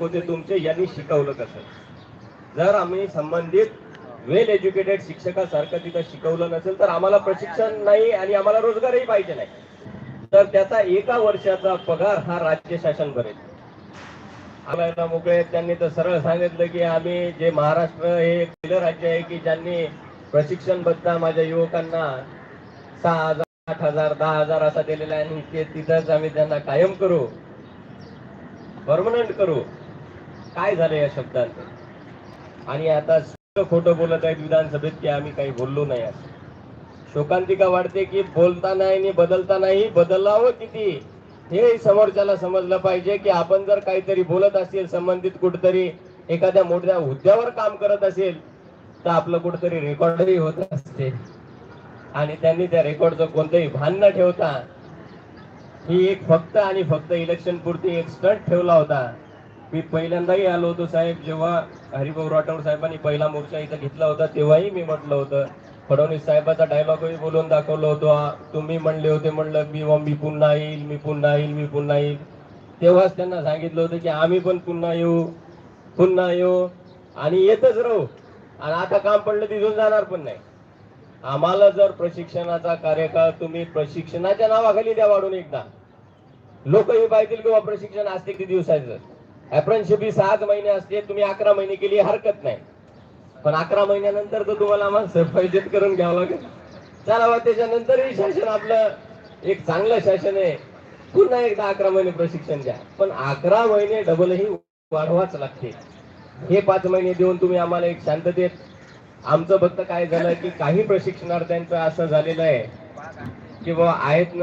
होते तुमचे यांनी शिकवलं कसं? जर आम्ही संबंधित वेल एज्युकेटेड शिक्षकासारखं तिथं शिकवलं नसेल तर आम्हाला प्रशिक्षण नाही आणि आम्हाला रोजगारही पाहिजे नाही. तर त्याचा एका वर्षाचा पगार हा राज्य शासन भरेल. आम्हाला मोकळे त्यांनी तर सरळ सांगितलं की आम्ही जे महाराष्ट्र हे पहिलं राज्य आहे की ज्यांनी प्रशिक्षणबद्दल माझ्या युवकांना सहा हजार आठ हजार दहा हजार असा दिलेला आहे आणि ते तिथंच आम्ही त्यांना कायम करू परमनंट करू. काय झालं या शब्दांचं आणि आता सगळं खोटं बोलत आहेत विधानसभेत की आम्ही काही बोललो नाही असं शोकांतिका वाढते की बोलता नाही आणि बदलता नाही बदलावं किती? हे समोरच्याला समजलं पाहिजे की आपण जर काहीतरी बोलत असेल संबंधित कुठतरी एखाद्या मोठ्या हुद्द्यावर काम करत असेल तर आपलं कुठतरी रेकॉर्डही होत असते. आणि त्यांनी त्या रेकॉर्डचं कोणतंही भान न ठेवता ही एक फक्त आणि फक्त इलेक्शन पुरती एक स्टंट ठेवला होता. मी पहिल्यांदाही आलो होतो साहेब जेव्हा हरिभाऊ राठोड साहेबांनी पहिला मोर्चा इथं घेतला होता तेव्हाही मी म्हटलं होतं. फडणवीस साहेबाचा डायलॉगही बोलून दाखवलं होतो तुम्ही म्हणले होते म्हणलं मी मी पुन्हा येईल मी पुन्हा येईल मी पुन्हा येईल. तेव्हाच त्यांना सांगितलं होतं की आम्ही पण पुन्हा येऊ पुन्हा येऊ आणि येतच राहू. आणि आता काम पडलं तिथून जाणार पण नाही. आम्हाला जर प्रशिक्षणाचा कार्यकाळ तुम्ही प्रशिक्षणाच्या नावाखाली द्या वाढून एकदा. लोकही पाहतील किंवा प्रशिक्षण असते किती दिवसाचं. अप्रेंटशिप ही सहाच महिने असते तुम्ही अकरा महिने केली हरकत नाही. पण अकरा महिन्यानंतर तर तुम्हाला आम्हाला फैजेत करून घ्यावं लागेल. चला बा त्याच्यानंतरही शासन आपलं एक चांगलं शासन आहे. पुन्हा एकदा अकरा महिने प्रशिक्षण द्या. पण अकरा महिने डबलही वाढवाच लागते. हे पाच महिने देऊन तुम्ही आम्हाला एक शांततेत आमचं फक्त काय झालं की काही प्रशिक्षणार्थ्यांचं असं झालेलं आहे की बाबा आहेत ना